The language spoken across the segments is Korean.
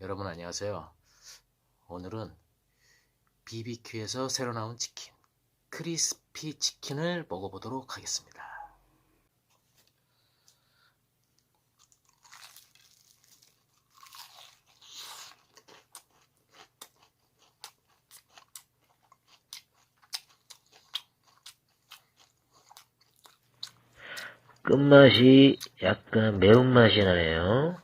여러분 안녕하세요. 오늘은 BBQ에서 새로 나온 치킨, 크리스피 치킨을 먹어보도록 하겠습니다. 끝맛이 약간 매운맛이 나네요.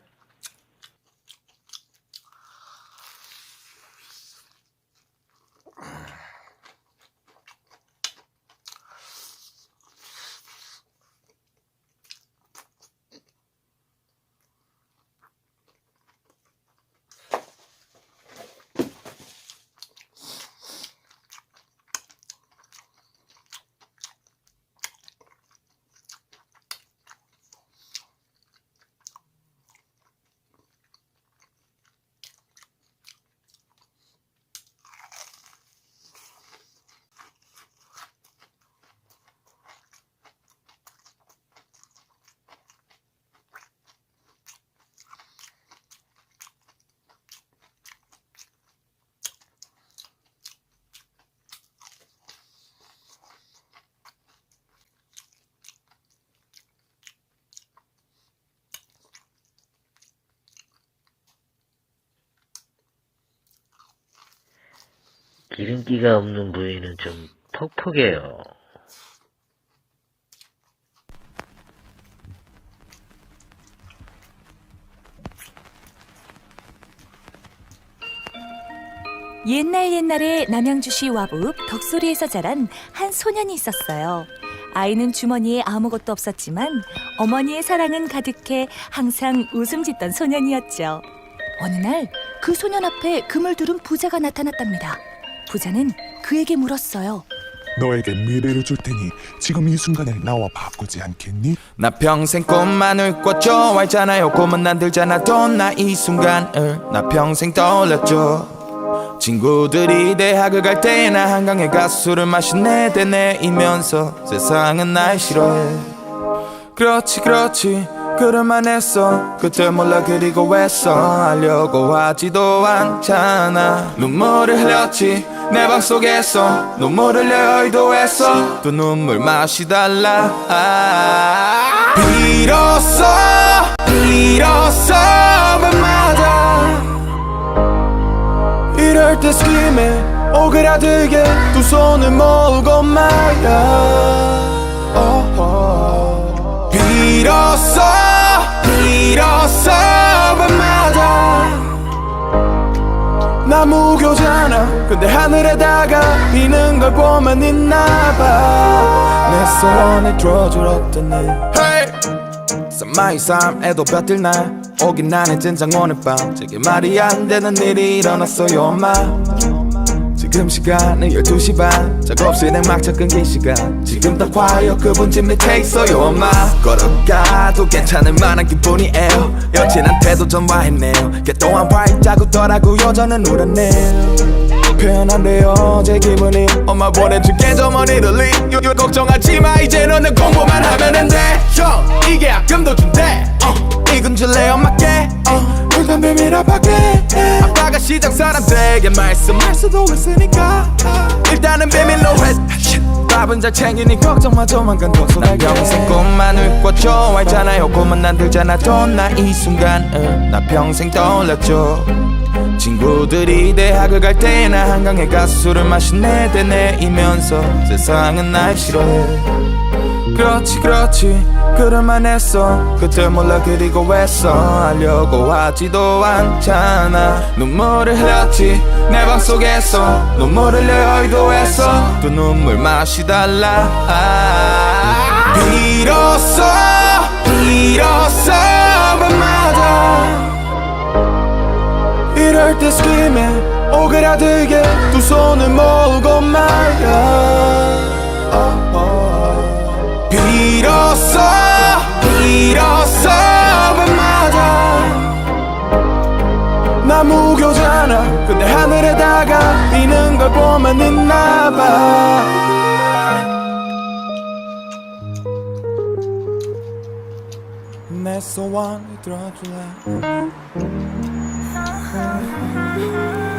기름기가 없는 부위는 좀 퍽퍽해요. 옛날 옛날에 남양주시 와북 덕소리에서 자란 한 소년이 있었어요. 아이는 주머니에 아무것도 없었지만 어머니의 사랑은 가득해 항상 웃음 짓던 소년이었죠. 어느 날 그 소년 앞에 금을 두른 부자가 나타났답니다. 부자는 그에게 물었어요. 너에게 미래를 줄 테니 지금 이 순간을 나와 바꾸지 않겠니? 나 평생 꽃만을 꽂죠 알잖아요. 꿈은 난 들잖아도 나이 순간을 나 평생 떠올렸죠. 친구들이 대학을 갈 때 나 한강에 가서 술을 마시네. 대내이면서 세상은 날 싫어해. 그렇지 그렇지. 그럴만 했어. 그때 몰라 그리고 왜써 하려고 하지도 않잖아. 눈물을 흘렸지 내 방 속에서 눈물을 흘려 의도했어 또 눈물 맛이 달라. 아, 비로소 비로소 밤마다. 이럴 때 스킴에 오그라들게 두 손을 모으고 말야. 비로소 비로소 밤마다 근데 하늘에다가 비는 걸 보면 있나봐. 내 소원을 들어줄 어떤 일 hey! 산마이 삶에도 볕들 날. 오긴 나는 진정 오늘 밤. 제게 말이 안 되는 일이 일어났어요 엄마. 지금 시간은 12시 반. 작업실 냉막차 끊긴 시간. 지금 다 과여 그분 집 밑에 있어요 엄마. 걸어가도 괜찮을 만한 기분이에요. 여친한테도 전화했네요. 그동안 발자국더라고요. 저는 울었네요 표현 안 돼요. 제 기분이 엄마 리 요, 요, 걱정하지 마. 이제 너는 공부만 하면 돼형 이게 악금도 준대. 어, 이건 줄래 엄마께. 어, 일단 비밀 밖에 아빠가 시장 사람들에게 말씀할 수도 있으니까. 일단은 비밀로 해. 밥은 잘 챙기니 걱정 마. 조만간 덕소날 평생 꿈만을 꿨죠 알잖아요. 꿈은 난 들잖아도 나이 순간을 나 평생 떠올렸죠 친구들이 대학을 갈 때나 한강에 가서 술을 마시네 대내이면서. 세상은 날 싫어해. 그렇지 그렇지. 그럴만 했어. 그때 몰라 그리고 왜써 하려고 하지도 않잖아. 눈물을 흘렸지 내 방 속에서. 눈물을 흘려 의도했어 또 눈물 맛이 달라. 아, 비로소 비로소 밤마다 때 스kim에 오그라들게 두 손을 모으고 말야. 어, 어. 비로소 비로소 밤마다. 나 무교잖아 근데 하늘에다가 비는 걸 보면 있나봐. 내 소원을 들어줄래 perfect.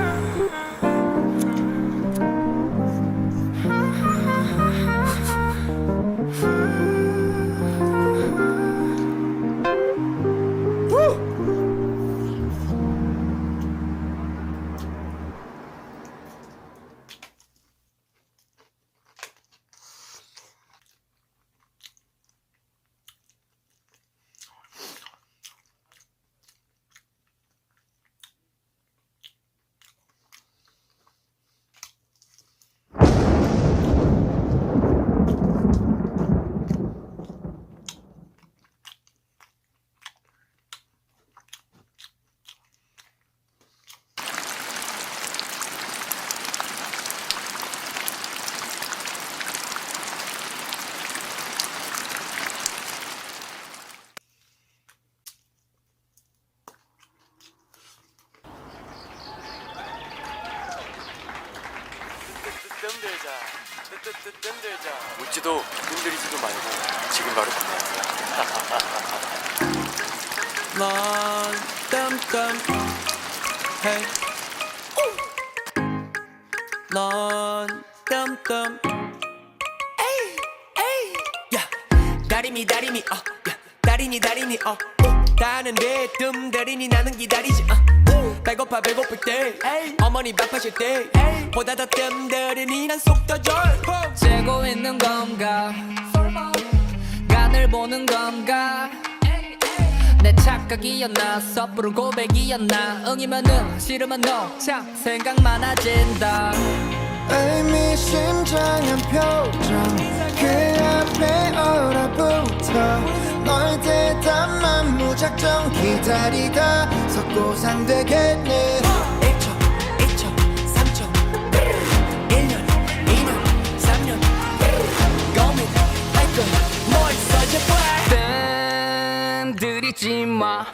흔들자. 뜨뜨뜨 흔들자. 웃지도 흔들리지도 말고 지금 바로 그만이야 넌 헤이. 넌 뜸뜸 에이 에이. 야 다리미 다리미 어 야, 다리니 다리니 어. 우, 다는데 뜸 다리니 나는 기다리지 어. 우, 배고파 배고플 때 에이, 어머니 밥하실 때 에이, 보다 더 뜸다리니 난 속도절. 재고 있는 건가? 간을 보는 건가? 내 착각이었나? 섣부른 고백이었나? 응이면 응 싫으면 no 참 생각 많아진다 의미심장한 표정 그 앞에 얼어붙어. 너의 대답만 무작정 기다리다 석고상 되겠네. 1초 2초 3초. 1년 2년 3년. 고민할 걸뭐 있어 제발 땐 들이지 마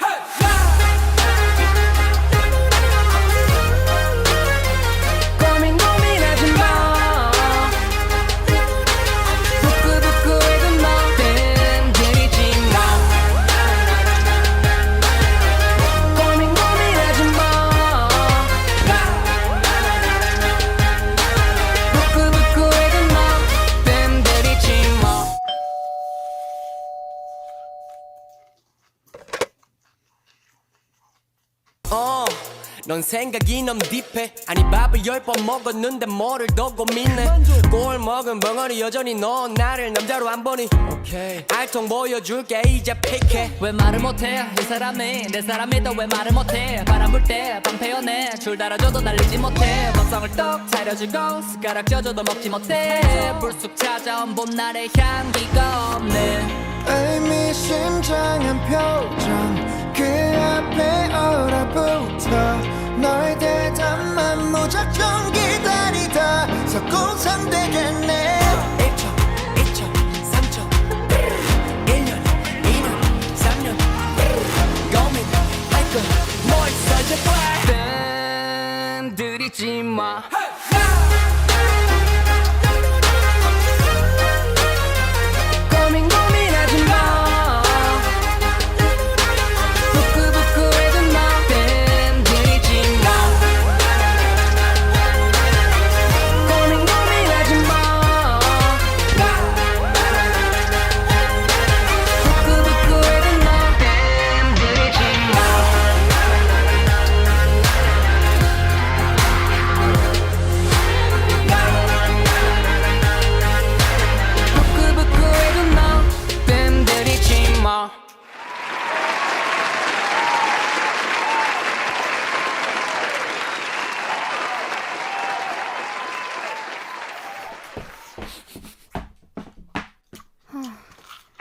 넌 생각이 너무 딥해. 아니 밥을 열 번 먹었는데 뭐를 더 고민해? 꼴 먹은 벙어리 여전히 넌 나를 남자로 안 보니? 오케이. 알통 보여줄게 이제 픽해. 왜 말을 못해? 이 사람이 내 사람이다 왜 말을 못해? 바람 불 때 방 패연해 줄 달아줘도 날리지 못해. 밥상을 떡 차려주고 숟가락 쪄줘도 먹지 못해. 불쑥 찾아온 봄날의 향기가 없네. 의미심장한 표정. 그 앞에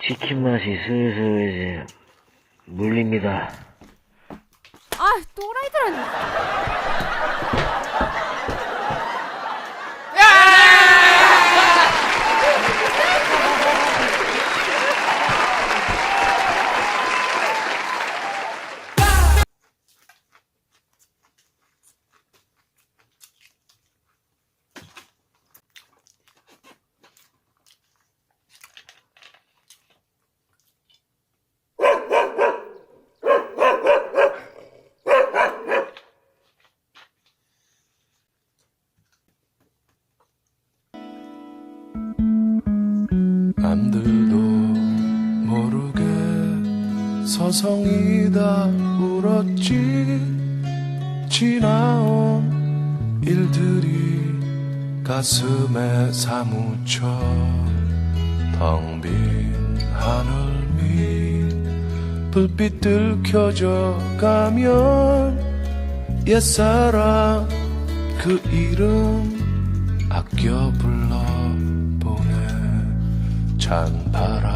치킨 맛이 슬슬 이제 물립니다. 아, 또라이들은. 남 서성이다 울었지. 지나온 일들이 가슴에 사무쳐. 텅 빈 하늘 밑 불빛들 켜져 가면 옛사랑 그 이름 아껴 불러보네 찬바람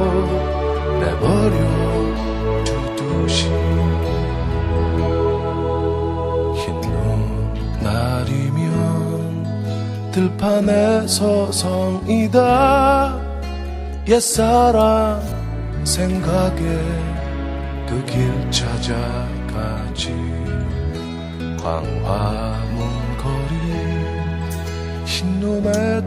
날이면 들판에 서 성이다. 옛사랑 생각에 그 길 찾아가지. 광화문 거리 흰눈에